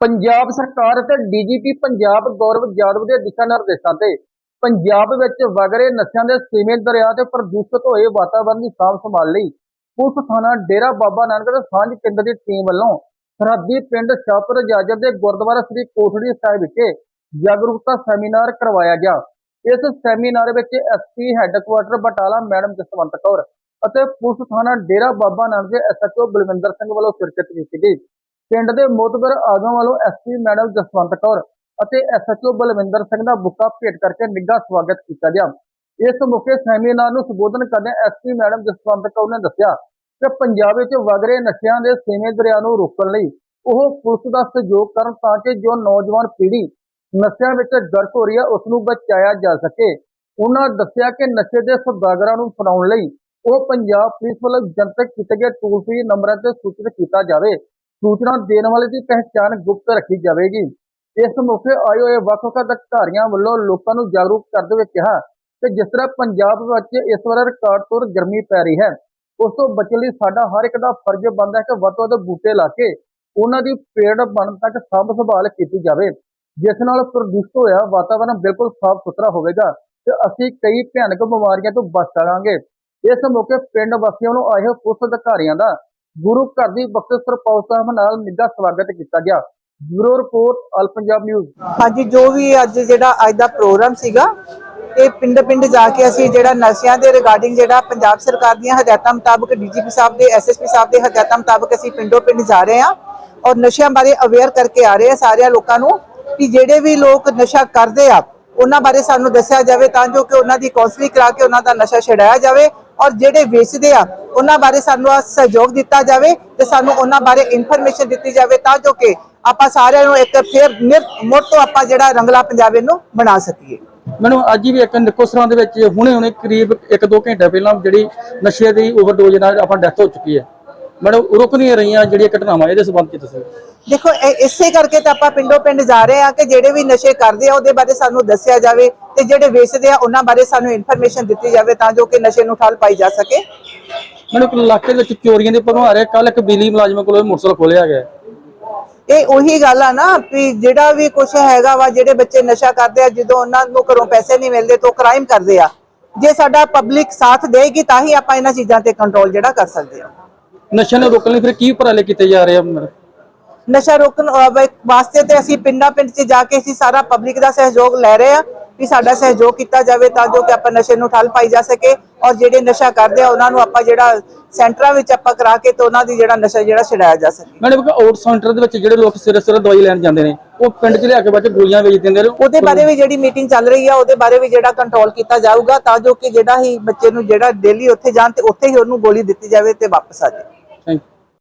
ਪੰਜਾਬ ਸਰਕਾਰ ਅਤੇ ਡੀਜੀਪੀ ਪੰਜਾਬ ਗੌਰਵ ਯਾਦਵ ਦੇ ਦਿਸ਼ਾ ਨਿਰਦੇਸ਼ਾਂ ਤੇ ਪੰਜਾਬ ਵਿੱਚ ਵਗ ਰਹੇ ਨਸ਼ਿਆਂ ਦੇ ਸੀਮਿਤ ਦਰਿਆ ਤੇ ਪ੍ਰਦੂਸ਼ਿਤ ਹੋਏ ਵਾਤਾਵਰਣ ਦੀ ਸਾਂਭ ਸੰਭਾਲ ਲਈ ਪੁਲਿਸ ਥਾਣਾ ਡੇਰਾ ਬਾਬਾ ਨਾਨਕ ਦੇ ਸਾਂਝ ਕੇਂਦਰ ਦੀ ਟੀਮ ਵੱਲੋਂ ਸਰਹੱਦੀ ਪਿੰਡ ਸ਼ਾਹਪੁਰ ਜਾਜਰ ਦੇ ਗੁਰਦੁਆਰਾ ਸ੍ਰੀ ਕੋਠੜੀ ਸਾਹਿਬ ਵਿਖੇ ਜਾਗਰੂਕਤਾ ਸੈਮੀਨਾਰ ਕਰਵਾਇਆ ਗਿਆ। ਇਸ ਸੈਮੀਨਾਰ ਵਿੱਚ SP headquarter Batala madam Jaswant Kaur ਅਤੇ ਪੁਲਿਸ ਥਾਣਾ ਡੇਰਾ ਬਾਬਾ ਨਾਨਕ ਦੇ ਐਸਐਚਓ ਬਲਵਿੰਦਰ ਸਿੰਘ ਵੱਲੋਂ ਸ਼ਿਰਕਤ ਕੀਤੀ ਗਈ। ਪਿੰਡ ਦੇ ਮੋਤਬਰ ਆਗਮ ਵੱਲੋਂ ਐਸਪੀ ਮੈਡਮ ਜਸਵੰਤ ਕੌਰ ਅਤੇ ਐਸਐਚਓ ਬਲਵਿੰਦਰ ਸਿੰਘ ਦਾ ਬੁੱਕਾ ਭੇਟ ਕਰਕੇ ਨਿੱਘਾ ਸਵਾਗਤ ਕੀਤਾ ਗਿਆ। ਇਸ ਮੌਕੇ ਸੈਮੀਨਾਰ ਨੂੰ ਸੰਬੋਧਨ ਕਰਦਿਆਂ ਐਸਪੀ ਮੈਡਮ ਜਸਵੰਤ ਕੌਰ ਨੇ ਦੱਸਿਆ ਕਿ ਪੰਜਾਬ ਵਿੱਚ ਵਗ ਰਹੇ ਨਸ਼ਿਆਂ ਦੇ ਸੀਮੇ ਦਰਿਆ ਨੂੰ ਰੋਕਣ ਲਈ ਉਹ ਪੁਲਿਸ ਦਾ ਸਹਿਯੋਗ ਕਰਨ ਤਾਂ ਕਿ ਜੋ ਨੌਜਵਾਨ ਪੀੜ੍ਹੀ ਨਸ਼ਿਆਂ ਵਿੱਚ ਗਰਕ ਹੋ ਰਹੀ ਹੈ ਉਸ ਨੂੰ ਬਚਾਇਆ ਜਾ ਸਕੇ। ਉਹਨਾਂ ਦੱਸਿਆ ਕਿ ਨਸ਼ੇ ਦੇ ਸੌਦਾਗਰਾਂ ਨੂੰ ਫੜਾਉਣ ਲਈ ਉਹ ਪੰਜਾਬ ਪੁਲਿਸ ਵੱਲੋਂ ਜਨਤਕ ਕੀਤੇ ਗਏ ਟੂਲ ਫ੍ਰੀ ਨੰਬਰਾਂ ਤੇ ਸੂਚਿਤ ਕੀਤਾ ਜਾਵੇ। ਸੂਚਨਾ ਦੇਣ ਵਾਲੇ ਦੀ ਪਹਿਚਾਣ ਗੁਪਤ ਰੱਖੀ ਜਾਵੇਗੀ। ਇਸ ਮੌਕੇ ਆਏ ਹੋਏ ਵੱਖ ਵੱਖ ਅਧਿਕਾਰੀਆਂ ਵੱਲੋਂ ਲੋਕਾਂ ਨੂੰ ਜਾਗਰੂਕ ਕਰਦੇ ਹੋਏ ਕਿਹਾ ਕਿ ਜਿਸ ਤਰ੍ਹਾਂ ਪੰਜਾਬ ਵਿੱਚ ਇਸ ਵਾਰ ਰਿਕਾਰਡ ਤੋੜ ਗਰਮੀ ਪੈ ਰਹੀ ਹੈ, ਉਸ ਤੋਂ ਬਚਣ ਲਈ ਸਾਡਾ ਹਰ ਇੱਕ ਦਾ ਫਰਜ਼ ਬਣਦਾ ਹੈ ਕਿ ਵੱਧ ਤੋਂ ਵੱਧ ਬੂਟੇ ਲਾ ਕੇ ਉਹਨਾਂ ਦੀ ਪੇੜ ਬਣਨ ਤੱਕ ਸਾਂਭ ਸੰਭਾਲ ਕੀਤੀ ਜਾਵੇ, ਜਿਸ ਨਾਲ ਪ੍ਰਦੂਸ਼ਿਤ ਹੋਇਆ ਵਾਤਾਵਰਣ ਬਿਲਕੁਲ ਸਾਫ਼ ਸੁਥਰਾ ਹੋਵੇਗਾ ਤੇ ਅਸੀਂ ਕਈ ਭਿਆਨਕ ਬਿਮਾਰੀਆਂ ਤੋਂ ਬਚ ਸਕਾਂਗੇ ਇਸ ਮੌਕੇ ਪਿੰਡ ਵਾਸੀਆਂ ਨੂੰ ਆਏ ਹੋਏ ਪੁਲਿਸ ਅਧਿਕਾਰੀਆਂ ਦਾ ਗੁਰੂ ਘਰ ਦੀ ਬਖਸ਼ ਸਰਪੌਲ ਨਾਲ ਨਿੱਘਾ ਸਵਾਗਤ ਕੀਤਾ ਗਿਆ। Bureau report all Punjab news. ਹਾਂਜੀ, ਜੋ ਵੀ ਅੱਜ ਜਿਹੜਾ ਅੱਜ ਦਾ ਪ੍ਰੋਗਰਾਮ ਸੀਗਾ, ਇਹ ਪਿੰਡ ਪਿੰਡ ਜਾ ਕੇ ਅਸੀਂ ਜਿਹੜਾ ਨਸ਼ਿਆਂ ਦੇ ਰਿਗਾਰਡਿੰਗ ਜਿਹੜਾ ਪੰਜਾਬ ਸਰਕਾਰ ਦੀਆਂ ਹਦਾਇਤਾਂ ਮੁਤਾਬਕ ਡੀਜੀਪੀ ਸਾਹਿਬ ਦੇ ਐਸਐਸਪੀ ਸਾਹਿਬ ਦੇ ਹਦਾਇਤਾਂ ਮੁਤਾਬਕ ਅਸੀਂ ਪਿੰਡੋਂ ਪਿੰਡ ਜਾ ਰਹੇ ਹਾਂ ਔਰ ਨਸ਼ਿਆਂ ਬਾਰੇ ਅਵੇਅਰ ਕਰਕੇ ਆ ਰਹੇ ਆ ਸਾਰਿਆਂ ਲੋਕਾਂ ਨੂੰ ਕਿ ਜਿਹੜੇ ਵੀ ਲੋਕ ਨਸ਼ਾ ਕਰਦੇ ਆ ਉਹਨਾਂ ਬਾਰੇ ਸਾਨੂੰ ਦੱਸਿਆ ਜਾਵੇ ਤਾਂ ਜੋ ਕਿ ਉਹਨਾਂ ਦੀ ਕਾਉਂਸਲਿੰਗ ਕਰਾ ਕੇ ਉਹਨਾਂ ਦਾ ਨਸ਼ਾ ਛਡਾਇਆ ਜਾਵੇ ਔਰ ਜਿਹੜੇ ਵੇਚਦੇ ਆ, ਉਹਨਾਂ ਬਾਰੇ ਸਾਨੂੰ ਸਹਿਯੋਗ ਦਿੱਤਾ ਜਾਵੇ ਤੇ ਸਾਨੂੰ ਉਹਨਾਂ ਬਾਰੇ ਇਨਫੋਰਮੇਸ਼ਨ ਦਿੱਤੀ ਜਾਵੇ ਤਾਂ ਜੋ ਕਿ ਆਪਾਂ ਸਾਰਿਆਂ ਨੂੰ ਇੱਕ ਫਿਰ ਮੁੜ ਤੋਂ ਆਪਾਂ ਜਿਹੜਾ ਰੰਗਲਾ ਪੰਜਾਬ ਇਹਨੂੰ ਬਣਾ ਸਕੀਏ। ਮੈਨੂੰ ਅੱਜ ਵੀ ਇੱਕ ਨਿੱਕੋਸਰਾਂ ਦੇ ਵਿੱਚ ਹੁਣੇ ਹੁਣੇ ਕਰੀਬ 1-2 ਘੰਟੇ ਪਹਿਲਾਂ ਜਿਹੜੀ ਨਸ਼ੇ ਦੀ ਓਵਰਡੋਜ਼ ਨਾਲ ਆਪਾਂ ਡੈਥ ਹੋ ਚੁੱਕੀ ਹੈ। ਮੈਨੂੰ ਰੁਕ ਨਹੀਂ ਰਹੀਆਂ ਜਿਹੜੀਆਂ ਘਟਨਾਵਾਂ ਇਹਦੇ ਸੰਬੰਧ ਚ ਤੁਸੀਂ। ਦੇਖੋ ਇਹ- ਇਸੇ ਕਰਕੇ ਤਾਂ ਆਪਾਂ ਪਿੰਡੋਂ ਪਿੰਡ ਜਾ ਰਹੇ ਆ ਕਿ ਜਿਹੜੇ ਵੀ ਨਸ਼ੇ ਕਰਦੇ ਆ ਉਹਦੇ ਬਾਰੇ ਸਾਨੂੰ ਦੱਸਿਆ ਜਾਵੇ ਤੇ ਜਿਹੜੇ ਵੇਚਦੇ ਆ ਉਹਨਾਂ ਬਾਰੇ ਸਾਨੂੰ ਇਨਫੋਰਮੇਸ਼ਨ ਦਿੱਤੀ ਜਾਵੇ ਤਾਂ ਜੋ ਕਿ ਨਸ਼ੇ ਨੂੰ ਠੱਲ ਪਾਈ ਜਾ ਸਕੇ। ਮੈਨੂੰ ਇਲਾਕੇ ਵਿੱਚ ਚੋਰੀਆਂ ਦੇ ਪਰੋਂ ਆ ਰਿਹਾ ਕੱਲ ਇੱਕ ਬਿਜਲੀ ਮੁਲਾਜ਼ਮ ਕੋਲੋਂ ਮੋਟਰਸਾਈਕਲ ਖੋਲਿਆ ਗਿਆ। ਇਹ ਉਹੀ ਗੱਲ ਆ ਨਾ ਵੀ ਜਿਹੜਾ ਵੀ ਕੁਝ ਹੈਗਾ ਵਾ ਜਿਹੜੇ ਬੱਚੇ ਨਸ਼ਾ ਕਰਦੇ ਆ ਜਦੋਂ ਉਹਨਾਂ ਨੂੰ ਘਰੋਂ ਪੈਸੇ ਨਹੀਂ ਮਿਲਦੇ ਤਾਂ ਕ੍ਰਾਈਮ ਕਰਦੇ ਆ। ਜੇ ਸਾਡਾ ਪਬਲਿਕ ਸਾਥ ਦੇਗੀ ਤਾਂ ਹੀ ਆਪਾਂ ਇਹਨਾਂ ਚੀਜ਼ਾਂ ਤੇ ਕੰਟਰੋਲ ਜਿਹੜਾ ਕਰ ਸਕਦੇ ਆ। ਨਸ਼ੇ ਨੂੰ ਰੋਕਣ ਲਈ ਫਿਰ ਕੀ ਉਪਰਾਲੇ ਕੀਤੇ ਜਾ ਰਹੇ ਆ ਨਸ਼ਾ ਰੋਕਣ ਅਹ, ਵਾਸਤੇ ਤੇ ਅਸੀਂ ਪਿੰਡਾਂ ਪਿੰਡ 'ਚ ਜਾ ਕੇ ਅਸੀਂ ਸਾਰਾ ਪਬਲਿਕ ਦਾ ਸਹਿਯੋਗ ਲੈ ਰਹੇ ਆ ਵੀ ਸਾਡਾ ਸਹਿਯੋਗ ਕੀਤਾ ਜਾਵੇ ਤਾਂ ਜੋ ਕਿ ਆਪਾਂ ਨਸ਼ੇ ਨੂੰ ਠੱਲ ਪਾਈ ਜਾ ਸਕੇ ਔਰ ਜਿਹੜੇ ਨਸ਼ਾ ਕਰਦੇ ਆ ਉਹਨਾਂ ਨੂੰ ਆਪਾਂ ਜਿਹੜਾ ਸੈਂਟਰਾਂ ਵਿੱਚ ਆਪਾਂ ਕਰਾ ਕੇ ਤੇ ਉਹਨਾਂ ਦੀ ਜਿਹੜਾ ਨਸ਼ਾ ਜਿਹੜਾ ਛਡਾਇਆ ਜਾ ਸਕੇ। ਮੈਨੂੰ ਕਿ ਆਊਟ ਸੈਂਟਰ ਦੇ ਵਿੱਚ ਜਿਹੜੇ ਲੋਕ ਸਿਰੇ ਸਿਰੇ ਦਵਾਈ ਲੈਣ ਜਾਂਦੇ ਨੇ ਉਹ ਪਿੰਡ 'ਚ ਲਿਆ ਕੇ ਬਾਅਦ 'ਚ ਗੋਲੀਆਂ ਵੇਚ ਦਿੰਦੇ ਨੇ? ਉਹਦੇ ਬਾਰੇ ਵੀ ਜਿਹੜੀ ਮੀਟਿੰਗ ਚੱਲ ਰਹੀ ਆ ਉਹਦੇ ਬਾਰੇ ਵੀ ਜਿਹੜਾ ਕੰਟਰੋਲ ਕੀਤਾ ਜਾਊਗਾ ਤਾਂ ਜੋ ਕਿ ਜਿਹੜਾ ਹੀ ਬੱਚੇ ਨੂੰ ਜਿਹੜਾ ਡੇਲੀ ਉੱਥੇ ਜਾਣ ਤੇ ਉੱਥੇ ਹੀ ਉਹਨੂੰ ਗੋਲੀ ਦਿੱਤੀ ਜਾਵੇ ਤੇ ਵਾਪਸ ਆ ਯੂ